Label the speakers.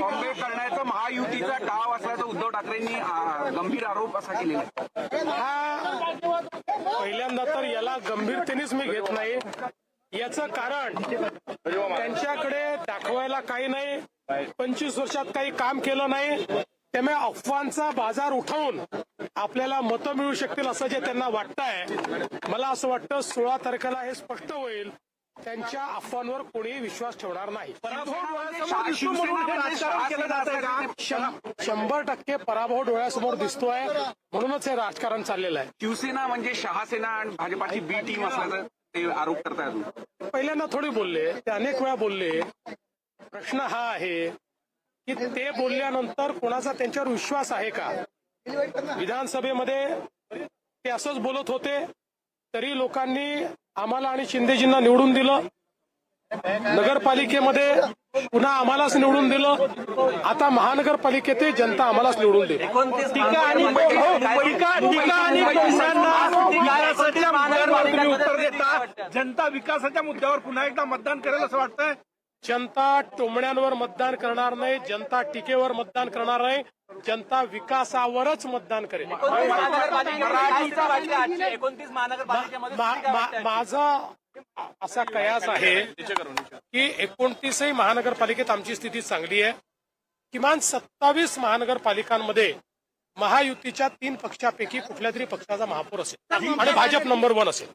Speaker 1: बॉम्बे करण्याचा महायुतीचा डाव असल्याचा उद्धव ठाकरेंनी गंभीर आरोप असा केलेला आहे.
Speaker 2: हा पहिल्यांदा तर याला गंभीरतेनेच मी घेत नाही. याचं कारण त्यांच्याकडे दाखवायला काही नाही. पंचवीस वर्षात काही काम केलं नाही. त्यामुळे अफवांचा बाजार उठवून आपल्याला मतं मिळू शकतील असं जे त्यांना वाटतंय. मला असं वाटतं सोळा तारखेला हे स्पष्ट होईल. त्यांच्या अफवांवर कोणीही विश्वास ठेवणार नाही.
Speaker 1: शिवसेना
Speaker 2: शंभर टक्के पराभव डोळ्यासमोर दिसतोय. म्हणूनच हे राजकारण चाललेलं आहे.
Speaker 1: शिवसेना म्हणजे शहासेना आणि भाजपाची बी टीम असल्याचं ते आरोप करतायत
Speaker 2: पहिल्यांदा थोडे बोलले. ते अनेक वेळा बोलले. प्रश्न हा आहे की ते बोलल्यानंतर कोणाचा त्यांच्यावर विश्वास आहे का? विधानसभेमध्ये ते असंच बोलत होते तरी लोकांनी आम्हाला आणि शिंदेजींना निवडून दिलं. नगरपालिकेमध्ये पुन्हा आम्हालाच निवडून दिलं. आता महानगरपालिकेत जनता आम्हालाच निवडून
Speaker 3: उत्तर देता जनता विकासाच्या मुद्द्यावर पुन्हा एकदा मतदान करेल असं वाटतंय.
Speaker 2: जनता टोमण्यांवर मतदान करणार नाही. जनता टीकेवर मतदान करणार नाही. जनता विकासावरच मतदान करेल. माझा असा कयास आहे की एकोणतीसही महानगरपालिकेत आमची स्थिती चांगली आहे. किमान सत्तावीस महानगरपालिकांमध्ये महायुतीच्या तीन पक्षापैकी कुठल्या तरी पक्षाचा महापौर असेल. आणि भाजप नंबर वन असेल.